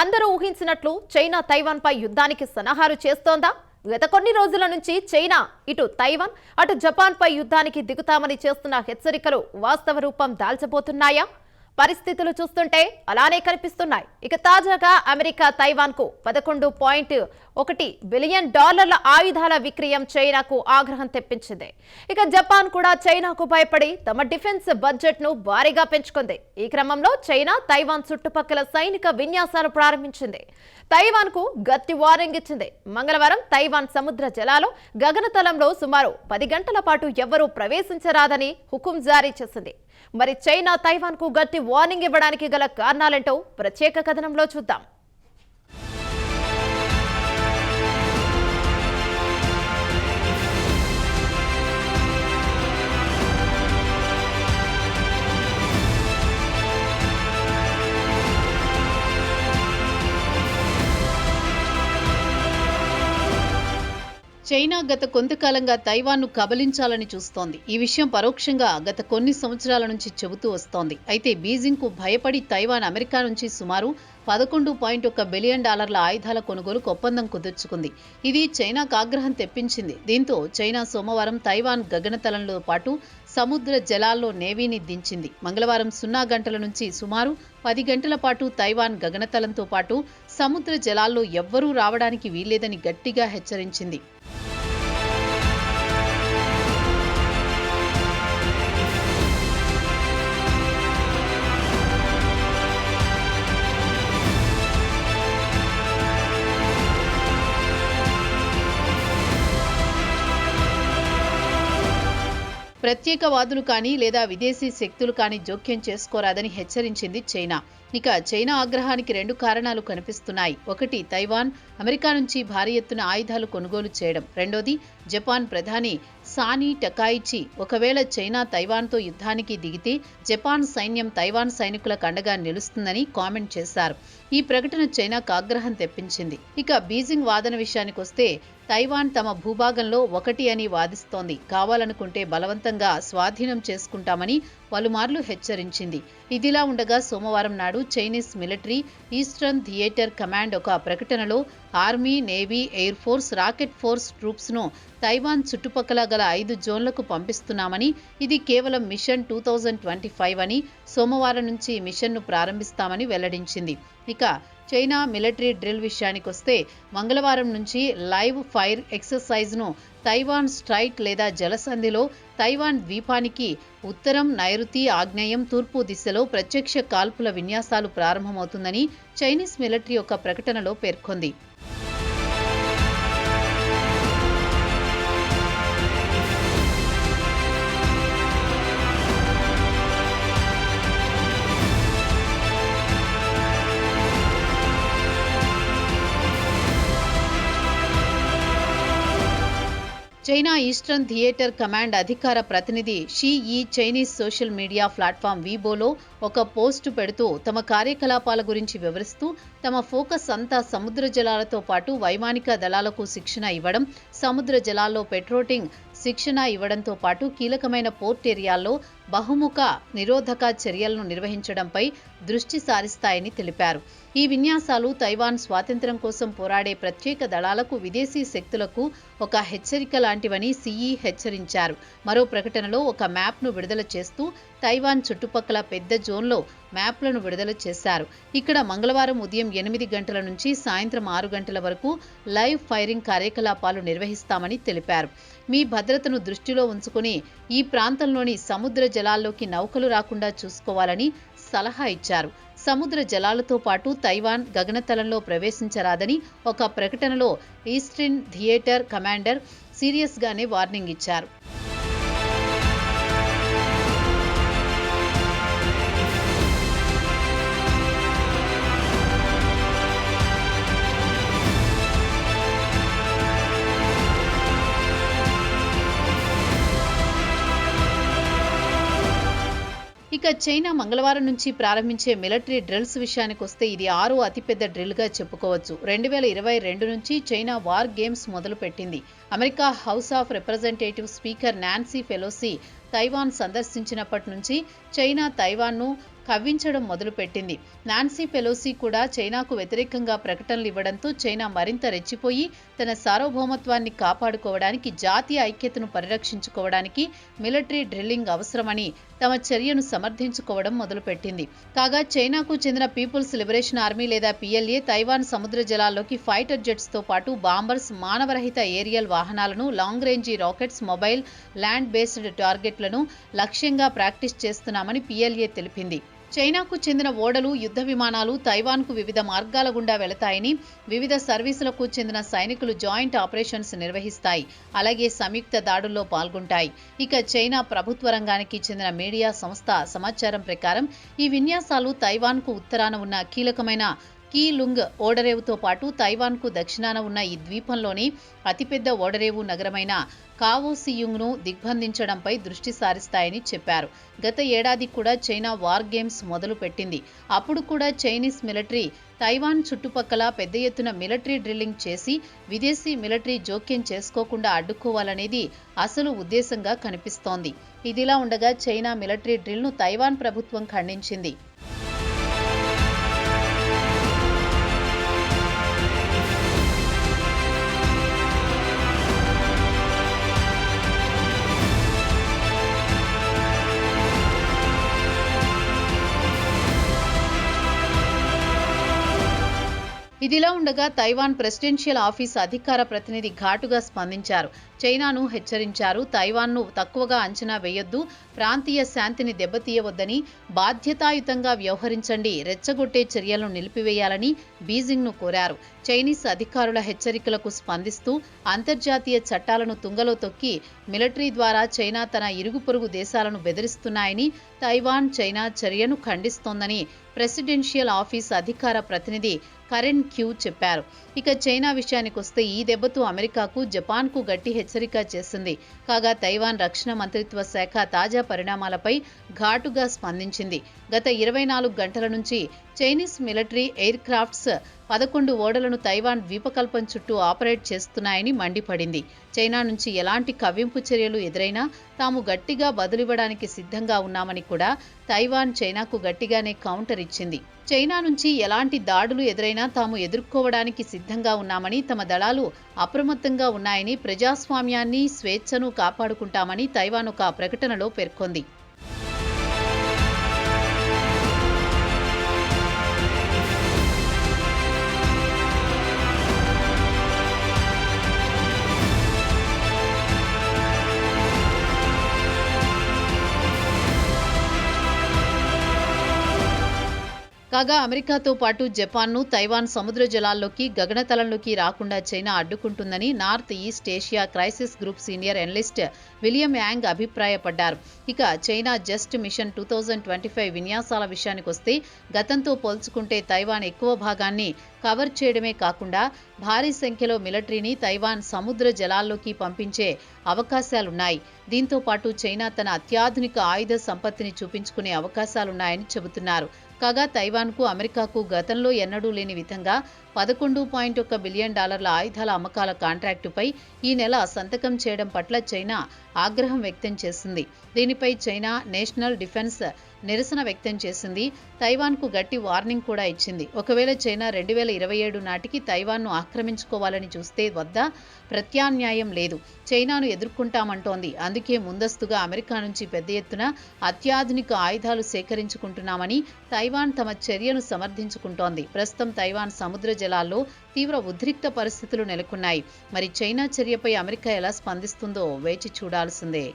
అందరూ ఊహించినట్లు China Taiwan పై యుద్ధానికి సన్నాహాలు చేస్తోందా? గత కొన్ని రోజుల నుంచి చైనా ఇటు తైవాన్ అటు జపాన్ పై యుద్ధానికి దిగుతామని చేస్తున్న హెచ్చరికలు వాస్తవ రూపం దాల్చబోతున్నాయా? పరిస్థితులు చూస్తుంటే అలానే కనిపిస్తున్నాయి. ఇక తాజాగా అమెరికా తైవాన్కు పదకొండు పాయింట్ ఒకటి బిలియన్ డాలర్ల ఆయుధాల విక్రయం చైనాకు ఆగ్రహం తెప్పించింది. ఇక జపాన్ కూడా చైనాకు భయపడి తమ డిఫెన్స్ బడ్జెట్ను భారీగా పెంచుకుంది. ఈ క్రమంలో చైనా తైవాన్ చుట్టుపక్కల సైనిక విన్యాసాలు ప్రారంభించింది. తైవాన్కు గట్టి వార్నింగ్ ఇచ్చింది. మంగళవారం తైవాన్ సముద్ర జలాలు గగనతలంలో సుమారు పది గంటల పాటు ఎవ్వరూ ప్రవేశించరాదని హుకుం జారీ చేసింది. మరి చైనా తైవాన్కు గట్టి వార్నింగ్ ఇవ్వడానికి గల కారణాలేంటో ప్రత్యేక కథనంలో చూద్దాం. చైనా గత కొంతకాలంగా తైవాన్ను కబలించాలని చూస్తోంది. ఈ విషయం పరోక్షంగా గత కొన్ని సంవత్సరాల నుంచి చెబుతూ వస్తోంది. అయితే బీజింగ్కు భయపడి తైవాన్ అమెరికా నుంచి సుమారు పదకొండు పాయింట్ ఒక బిలియన్ డాలర్ల ఆయుధాల కొనుగోలుకు ఒప్పందం కుదుర్చుకుంది. ఇది చైనాకు ఆగ్రహం తెప్పించింది. దీంతో చైనా సోమవారం తైవాన్ గగనతలంలో పాటు సముద్ర జలాల్లో నేవీని దించింది. మంగళవారం సున్నా గంటల నుంచి సుమారు పది గంటల పాటు తైవాన్ గగనతలంతో పాటు సముద్ర జలాల్లో ఎవ్వరూ రావడానికి వీల్లేదని గట్టిగా హెచ్చరించింది. ప్రత్యేకవాదులు కానీ లేదా విదేశీ శక్తులు కానీ జోక్యం చేసుకోరాదని హెచ్చరించింది చైనా. ఇక చైనా ఆగ్రహానికి రెండు కారణాలు కనిపిస్తున్నాయి. ఒకటి తైవాన్ అమెరికా నుంచి భారీ ఎత్తున ఆయుధాలు కొనుగోలు చేయడం. రెండోది జపాన్ ప్రధాని సానీ టకాయిచి ఒకవేళ చైనా తైవాన్తో యుద్ధానికి దిగితే జపాన్ సైన్యం తైవాన్ సైనికులకు అండగా నిలుస్తుందని కామెంట్ చేశారు. ఈ ప్రకటన చైనాకు ఆగ్రహం తెప్పించింది. ఇక బీజింగ్ వాదన విషయానికొస్తే తైవాన్ తమ భూభాగంలో ఒకటి అని వాదిస్తోంది. కావాలనుకుంటే బలవంతంగా స్వాధీనం చేసుకుంటామని పలుమార్లు హెచ్చరించింది. ఇదిలా ఉండగా సోమవారం నాడు Chinese military eastern theatre command ఒక ప్రకటనలో army navy air force rocket force ట్రూప్స్ను Taiwan చుట్టుపక్కల గల ఐదు జోన్లకు పంపిస్తున్నామని ఇది కేవలం mission two thousand twenty five అని సోమవారం నుంచి మిషన్ను ప్రారంభిస్తామని వెల్లడించింది. ఇక చైనా మిలిటరీ డ్రిల్ విషయానికొస్తే మంగళవారం నుంచి లైవ్ ఫైర్ ఎక్సర్సైజ్ను తైవాన్ స్ట్రైట్ లేదా జలసంధిలో తైవాన్ ద్వీపానికి ఉత్తరం నైరుతి ఆగ్నేయం తూర్పు దిశలో ప్రత్యక్ష కాల్పుల విన్యాసాలు ప్రారంభమవుతుందని చైనీస్ మిలిటరీ ఒక ప్రకటనలో పేర్కొంది. చైనా ఈస్టర్న్ థియేటర్ కమాండ్ అధికార ప్రతినిధి షీ ఈ చైనీస్ సోషల్ మీడియా ప్లాట్ఫామ్ వీబోలో ఒక పోస్టు పెడుతూ తమ కార్యకలాపాల గురించి వివరిస్తూ తమ ఫోకస్ అంతా సముద్ర జలాలతో పాటు వైమానిక దళాలకు శిక్షణ ఇవ్వడం సముద్ర జలాల్లో పెట్రోటింగ్ శిక్షణ ఇవ్వడంతో పాటు కీలకమైన పోర్ట్ ఏరియాల్లో బహుముఖ నిరోధక చర్యలను నిర్వహించడంపై దృష్టి సారిస్తాయని తెలిపారు. ఈ విన్యాసాలు తైవాన్ స్వాతంత్ర్యం కోసం పోరాడే ప్రత్యేక దళాలకు విదేశీ శక్తులకు ఒక హెచ్చరిక లాంటివని సిఈ హెచ్చరించారు. మరో ప్రకటనలో ఒక మ్యాప్ను విడుదల చేస్తూ తైవాన్ చుట్టుపక్కల పెద్ద జోన్లో మ్యాప్లను విడుదల చేశారు. ఇక్కడ మంగళవారం ఉదయం ఎనిమిది గంటల నుంచి సాయంత్రం ఆరు గంటల వరకు లైవ్ ఫైరింగ్ కార్యకలాపాలు నిర్వహిస్తామని తెలిపారు. మీ భద్రతను దృష్టిలో ఉంచుకుని ఈ ప్రాంతంలోని సముద్ర జలాల్లోకి నౌకలు రాకుండా చూసుకోవాలని సలహా ఇచ్చారు. సముద్ర జలాలతో పాటు తైవాన్ గగనతలంలో ప్రవేశించరాదని ఒక ప్రకటనలో ఈస్టర్న్ థియేటర్ కమాండర్ సీరియస్గానే వార్నింగ్ ఇచ్చారు. ఇక చైనా మంగళవారం నుంచి ప్రారంభించే మిలిటరీ డ్రిల్స్ విషయానికి వస్తే ఇది ఆరో అతిపెద్ద డ్రిల్గా చెప్పుకోవచ్చు. రెండు వేల ఇరవై రెండు నుంచి చైనా వార్ గేమ్స్ మొదలుపెట్టింది. America house of representative speaker Nancy Pelosi Taiwan సందర్శించినప్పటి నుంచి చైనా తైవాన్ను కవ్వించడం మొదలుపెట్టింది. నాన్సీ పెలోసి కూడా చైనాకు వ్యతిరేకంగా ప్రకటనలు ఇవ్వడంతో చైనా మరింత రెచ్చిపోయి తన సార్వభౌమత్వాన్ని కాపాడుకోవడానికి జాతీయ ఐక్యతను పరిరక్షించుకోవడానికి మిలిటరీ డ్రిల్లింగ్ అవసరమని తమ చర్యను సమర్థించుకోవడం మొదలుపెట్టింది. కాగా చైనాకు చెందిన పీపుల్స్ లిబరేషన్ ఆర్మీ లేదా పిఎల్ఏ తైవాన్ సముద్ర జలాల్లోకి ఫైటర్ జెట్స్తో పాటు బాంబర్స్ మానవరహిత ఏరియల్ వాహనాలను long range rockets mobile land based టార్గెట్లను లక్ష్యంగా ప్రాక్టీస్ చేస్తున్నామని పిఎల్ఏ తెలిపింది. చైనాకు చెందిన ఓడలు యుద్ధ విమానాలు తైవాన్కు వివిధ మార్గాల గుండా వెళతాయని వివిధ సర్వీసులకు చెందిన సైనికులు జాయింట్ ఆపరేషన్స్ నిర్వహిస్తాయి. అలాగే సంయుక్త దాడుల్లో పాల్గొంటాయి. ఇక చైనా ప్రభుత్వ రంగానికి చెందిన మీడియా సంస్థ సమాచారం ప్రకారం ఈ విన్యాసాలు తైవాన్కు ఉత్తరాన ఉన్న కీలకమైన కీలుంగ్ ఓడరేవుతో పాటు తైవాన్కు దక్షిణాన ఉన్న ఈ ద్వీపంలోని అతిపెద్ద ఓడరేవు నగరమైన కావోసియుంగ్ను దిగ్బంధించడంపై దృష్టి సారిస్తాయని చెప్పారు. గత ఏడాది కూడా చైనా వార్ గేమ్స్ మొదలు పెట్టింది అప్పుడు కూడా చైనీస్ మిలిటరీ తైవాన్ చుట్టుపక్కల పెద్ద ఎత్తున మిలిటరీ డ్రిల్లింగ్ చేసి విదేశీ మిలిటరీ జోక్యం చేసుకోకుండా అడ్డుకోవాలనేది అసలు ఉద్దేశంగా కనిపిస్తోంది. ఇదిలా ఉండగా చైనా మిలిటరీ డ్రిల్ను తైవాన్ ప్రభుత్వం ఖండించింది. ఇదిలా ఉండగా తైవాన్ ప్రెసిడెన్షియల్ ఆఫీస్ అధికార ప్రతినిధి ఘాటుగా స్పందించారు. చైనాను హెచ్చరించారు. తైవాన్ను తక్కువగా అంచనా వేయొద్దు. ప్రాంతీయ శాంతిని దెబ్బతీయవద్దని బాధ్యతాయుతంగా వ్యవహరించండి. రెచ్చగొట్టే చర్యలను నిలిపివేయాలని బీజింగ్ను కోరారు. చైనీస్ అధికారుల హెచ్చరికలకు స్పందిస్తూ అంతర్జాతీయ చట్టాలను తుంగలో తొక్కి మిలిటరీ ద్వారా చైనా తన ఇరుగు పొరుగు దేశాలను బెదిరిస్తున్నాయని తైవాన్ చైనా చర్యను ఖండిస్తోందని ప్రెసిడెన్షియల్ ఆఫీస్ అధికార ప్రతినిధి కరెన్ క్యూ చెప్పారు. ఇక చైనా విషయానికొస్తే ఈ దెబ్బతో అమెరికాకు జపాన్కు గట్టి హెచ్చరిక చేసింది. కాగా తైవాన్ రక్షణ మంత్రిత్వ శాఖ తాజా పరిణామాలపై ఘాటుగా స్పందించింది. గత ఇరవై నాలుగు గంటల నుంచి చైనీస్ మిలిటరీ ఎయిర్ క్రాఫ్ట్స్ పదకొండు ఓడలను తైవాన్ ద్వీపకల్పం చుట్టూ ఆపరేట్ చేస్తున్నాయని మండిపడింది. చైనా నుంచి ఎలాంటి కవ్వింపు చర్యలు ఎదురైనా తాము గట్టిగా బదులివ్వడానికి సిద్ధంగా ఉన్నామని కూడా తైవాన్ చైనాకు గట్టిగానే కౌంటర్ ఇచ్చింది. చైనా నుంచి ఎలాంటి దాడులు ఎదురైనా తాము ఎదుర్కోవడానికి సిద్ధంగా ఉన్నామని తమ దళాలు అప్రమత్తంగా ఉన్నాయని ప్రజాస్వామ్యాన్ని స్వేచ్ఛను కాపాడుకుంటామని తైవాన్ ఒక ప్రకటనలో పేర్కొంది. కాగా అమెరికాతో పాటు జపాన్ను తైవాన్ సముద్ర జలాల్లోకి గగనతలంలోకి రాకుండా China అడ్డుకుంటుందని north east Asia crisis group senior analyst William Yang అభిప్రాయపడ్డారు. ఇక China just mission two thousand twenty five విన్యాసాల విషయానికొస్తే గతంతో పోల్చుకుంటే తైవాన్ ఎక్కువ భాగాన్ని కవర్ చేయడమే కాకుండా భారీ సంఖ్యలో మిలిటరీని తైవాన్ సముద్ర జలాల్లోకి పంపించే అవకాశాలున్నాయి. దీంతో పాటు చైనా తన అత్యాధునిక ఆయుధ సంపత్తిని చూపించుకునే అవకాశాలున్నాయని చెబుతున్నారు. కాగా తైవాన్కు అమెరికాకు గతంలో ఎన్నడూ లేని విధంగా పదకొండు పాయింట్ ఒక్క బిలియన్ డాలర్ల ఆయుధాల అమ్మకాల కాంట్రాక్టుపై ఈ నెల సంతకం చేయడం పట్ల చైనా ఆగ్రహం వ్యక్తం చేసింది. దీనిపై చైనా నేషనల్ డిఫెన్స్ నిరసన వ్యక్తం చేసింది. తైవాన్కు గట్టి వార్నింగ్ కూడా ఇచ్చింది. ఒకవేళ చైనా రెండు వేల ఇరవై ఏడు నాటికి తైవాన్ను ఆక్రమించుకోవాలని చూస్తే వద్ద? ప్రత్యామ్నాయం లేదు. చైనాను ఎదుర్కొంటామంటోంది. అందుకే ముందస్తుగా అమెరికా నుంచి పెద్ద ఎత్తున అత్యాధునిక ఆయుధాలు సేకరించుకుంటున్నామని తైవాన్ తమ చర్యను సమర్థించుకుంటోంది. ప్రస్తుతం తైవాన్ సముద్ర జలాల్లో తీవ్ర ఉద్రిక్త పరిస్థితులు నెలకొన్నాయి. మరి చైనా చర్యపై అమెరికా ఎలా స్పందిస్తుందో వేచి చూడాల్సిందే.